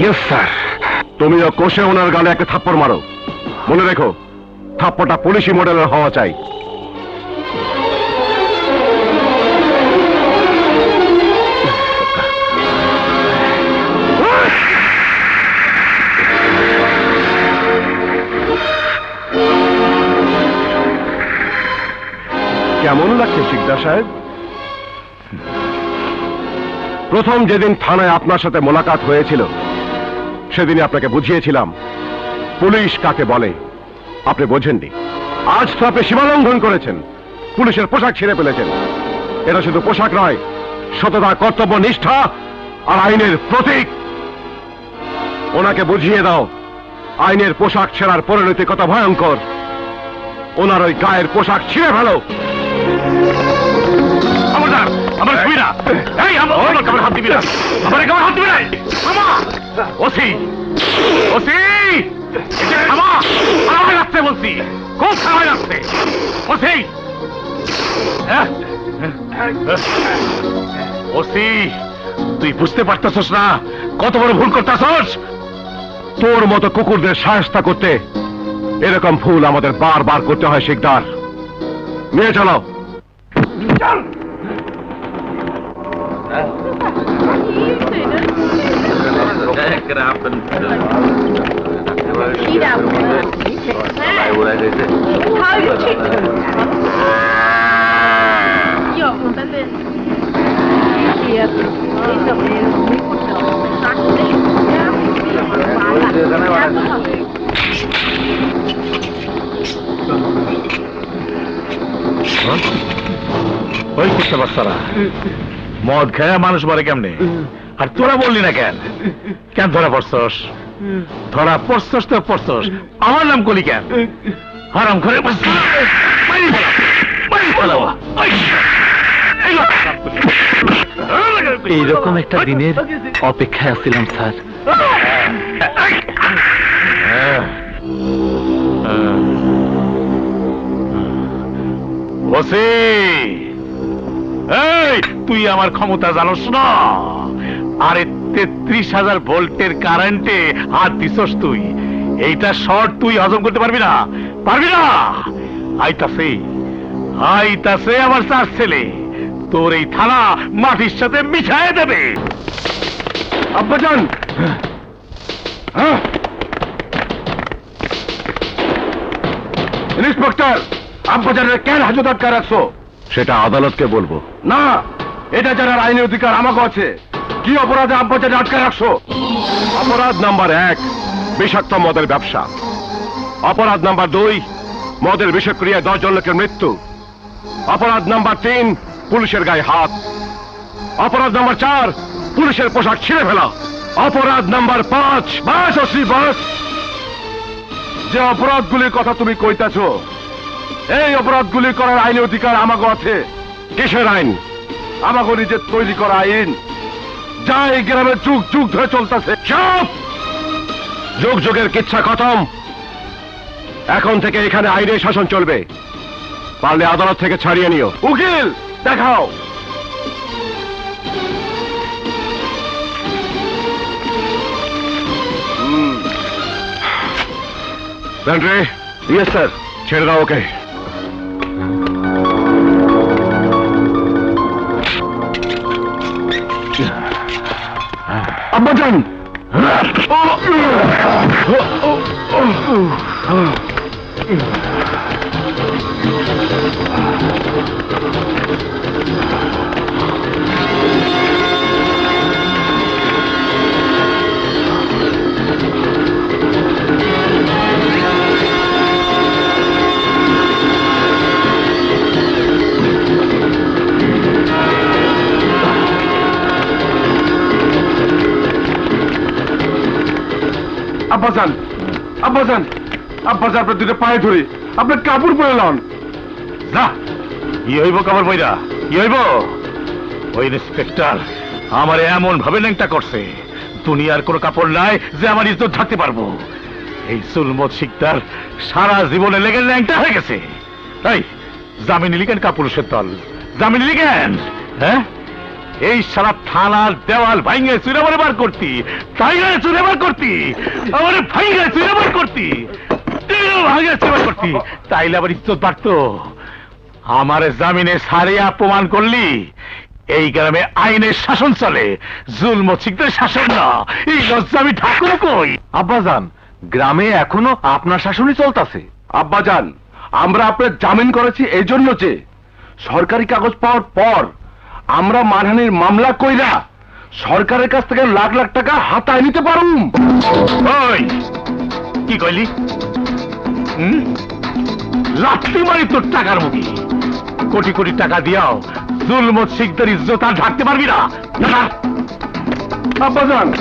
Yes sir তুমিও কোষে ওনার গালে একটা থাপ্পড় মারো। মনে রেখো, থাপ্পড়টা পুলিশি মডেলের হওয়া চাই। কেমন লাগছে শিকদার সাহেব? প্রথম যেদিন থানায় আপনার সাথে মোলাকাত হয়েছিল সেদিনই আপনাকে বুঝিয়েছিলাম। পুলিশ কাকে বলে? আপনি বোঝেননি। আজ তো আপনি সীমালঙ্ঘন করেছেন। পুলিশের পোশাক ছিঁড়ে ফেলেছেন। এটা শুধু পোশাক নয়, সততা, কর্তব্য, নিষ্ঠা আর আইনের প্রতীক। ওনাকে বুঝিয়ে দাও, আইনের পোশাক ছেঁড়ার পরিণতি কত ভয়ঙ্কর। ওনার ওই গায়ের পোশাক ছিঁড়ে ফেলো। না। এই, আমার হাত দিবি না। আমার হাত দিবি না। আমা। ওসি। ওসি। আমা। আমার বলছি। যাচ্ছে ওসি। হ্যাঁ? ওসি, তুই বুঝতে পারতেছস না কত বড় ভুল করতেছস? তোর মতো কুকুরদের সাহস্তা করতে এরকম ভুল আমাদের বারবার করতে হয়, শিকদার। নিয়ে চলো। ذاكر عبد How you treat them? Yo, remember? Yep. It's a وين كنت بصرها؟ মদ খেয়ে মানুষ মরে কেমনে আর তোরা বললি না কেন কেন ধরা পড়ছস ধরা পড়ছস তো পড়ছস আমার নাম কলি কেন হারাম করে এইরকম একটা দিনের অপেক্ষায় আছিলাম স্যার ওসি এই তুই আমার ক্ষমতা জানোস না? আরে তেত্রিশ হাজার ভোল্টের কারেন্টে হাত দিছস তুই। এইটা শর্ট তুই হজম করতে পারবি না। পারবি না? আইতাছে। আইতাছে আমার চার ছেলে। তোর এই থানা মাটির সাথে মিশায় দেবে। আব্বাজান! হ্যাঁ? ইন্সপেক্টর আব্বাজানের কেন হাজত আটকা রাখছো? সেটা আদালতকে বলব। না! এটা জানার আইনি অধিকার আমাকে আছে। কি অপরাধে আব্বাজান আটকা রাখছো? অপরাধ নাম্বার এক, বিষাক্ত মদের ব্যবসা। অপরাধ নাম্বার দুই, মদের বিষক্রিয়ায় দশজন লোকের মৃত্যু। অপরাধ নাম্বার তিন, পুলিশের গায়ে হাত। অপরাধ নাম্বার চার, পুলিশের পোশাক ছিঁড়ে ফেলা। অপরাধ নাম্বার পাঁচ, বাস অশ্রী বাস। যে অপরাধগুলির কথা তুমি কইতাছ, এই অপরাধগুলি করার আইনি অধিকার আমাকে আছে। কিসের আইন? আমাকে নিজের তৈরি করা আইন। যা এই গ্রামে যুগ যুগ ধরে চলতেছে সব যুগ যুগের কিচ্ছা খতম। এখন থেকে এখানে আইনের শাসন চলবে। পারলে আদালত থেকে ছাড়িয়ে নিও। উকিল, দেখাও! রে ইয়েস স্যার, ছেড়ে দাও ওকে। আব্বাজান আব্বাজান আব্বাজান আব্বাজান, আপনার দুটো পায়ে ধরি। আপনার কাপড় পরে লন। না কি হইব কাবার বইরা কি হইব? ওই ইন্সপেক্টর, আমার এমন ভাবে ল্যাংটা করছে। দুনিয়ার কোনো কাপড় নাই যে আমার ইজ্জত থাকতে পারব। এই সুলমত শিকদার সারা জীবনে লেগে ল্যাংটা হয়ে গেছে। তাই জামিন নিলি কেন কাপুরুষের দল। জামিন নিলি কেন হ্যাঁ? এই সারা থানার দেওয়াল ভাঙে চুরে বার করতি টাইগারে চুরে বার করতি আমার ভাঙে চুরে বার করতি ভাঙে চুরে করতি। তাইলে আবার ইজ্জত বাড়তো। আমার জামিনে করলি এই গ্রামে আইনের শাসন চলে শিখতে শাসন না। এই লজ্জা আমি ঠাকুর কই? আব্বাজান গ্রামে এখনও আপনার শাসনই চলতেছে। আব্বাজান আমরা আপনার জামিন করেছি এই জন্য যে সরকারি কাগজ পাওয়ার পর আমরা মানহানির মামলা কইরা সরকারের কাছ থেকে লাখ লাখ টাকা হাতায় নিতে পারুম। ওই কি কইলি? হুম? লাথি মারি তোর টাকার মুখে। কোটি কোটি টাকা দিয়াও জুলমত শিখদের ইজ্জত আর ঢাকতে পারবি না। আব্বাজান।